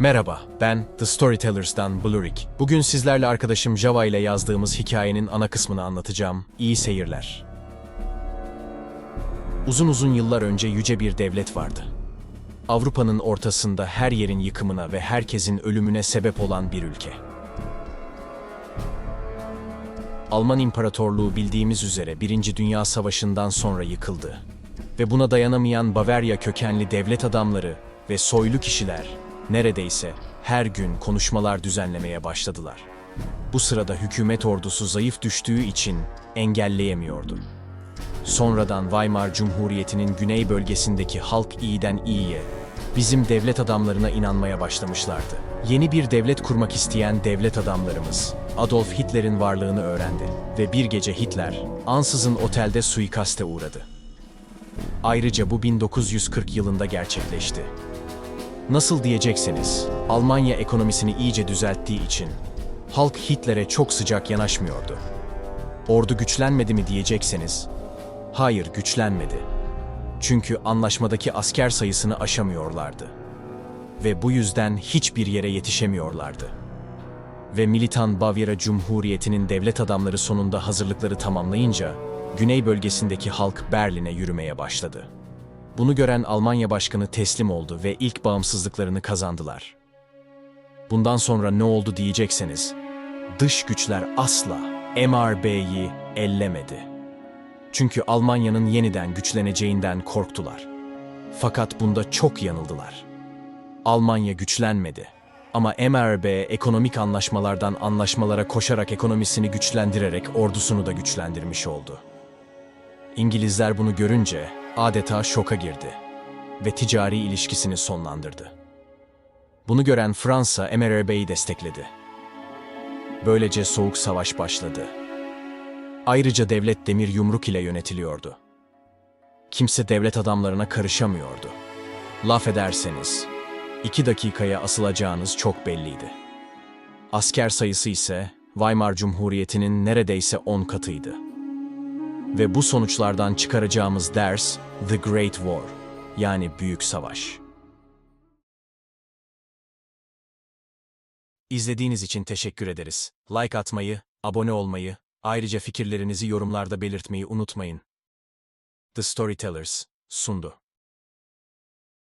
Merhaba, ben The Storytellers'dan Blurik. Bugün sizlerle arkadaşım Java ile yazdığımız hikayenin ana kısmını anlatacağım. İyi seyirler. Uzun uzun yıllar önce yüce bir devlet vardı. Avrupa'nın ortasında her yerin yıkımına ve herkesin ölümüne sebep olan bir ülke. Alman İmparatorluğu bildiğimiz üzere Birinci Dünya Savaşı'ndan sonra yıkıldı. Ve buna dayanamayan Bavarya kökenli devlet adamları ve soylu kişiler neredeyse her gün konuşmalar düzenlemeye başladılar. Bu sırada hükümet ordusu zayıf düştüğü için engelleyemiyordu. Sonradan Weimar Cumhuriyeti'nin güney bölgesindeki halk iyiden iyiye, bizim devlet adamlarına inanmaya başlamışlardı. Yeni bir devlet kurmak isteyen devlet adamlarımız, Adolf Hitler'in varlığını öğrendi ve bir gece Hitler, ansızın otelde suikaste uğradı. Ayrıca bu 1940 yılında gerçekleşti. Nasıl diyecekseniz, Almanya ekonomisini iyice düzelttiği için halk Hitler'e çok sıcak yanaşmıyordu. Ordu güçlenmedi mi diyecekseniz, hayır güçlenmedi. Çünkü anlaşmadaki asker sayısını aşamıyorlardı. Ve bu yüzden hiçbir yere yetişemiyorlardı. Ve militan Bavyera Cumhuriyeti'nin devlet adamları sonunda hazırlıkları tamamlayınca, güney bölgesindeki halk Berlin'e yürümeye başladı. Bunu gören Almanya başkanı teslim oldu ve ilk bağımsızlıklarını kazandılar. Bundan sonra ne oldu diyecekseniz, dış güçler asla MRB'yi ellemedi. Çünkü Almanya'nın yeniden güçleneceğinden korktular. Fakat bunda çok yanıldılar. Almanya güçlenmedi. Ama MRB ekonomik anlaşmalardan anlaşmalara koşarak ekonomisini güçlendirerek ordusunu da güçlendirmiş oldu. İngilizler bunu görünce adeta şoka girdi ve ticari ilişkisini sonlandırdı. Bunu gören Fransa MRB'yi destekledi. Böylece Soğuk Savaş başladı. Ayrıca devlet demir yumruk ile yönetiliyordu. Kimse devlet adamlarına karışamıyordu. Laf ederseniz, iki dakikaya asılacağınız çok belliydi. Asker sayısı ise Weimar Cumhuriyeti'nin neredeyse 10 katıydı. Ve bu sonuçlardan çıkaracağımız ders The Great War, yani Büyük Savaş. İzlediğiniz için teşekkür ederiz. Like atmayı, abone olmayı, ayrıca fikirlerinizi yorumlarda belirtmeyi unutmayın. The Storytellers sundu.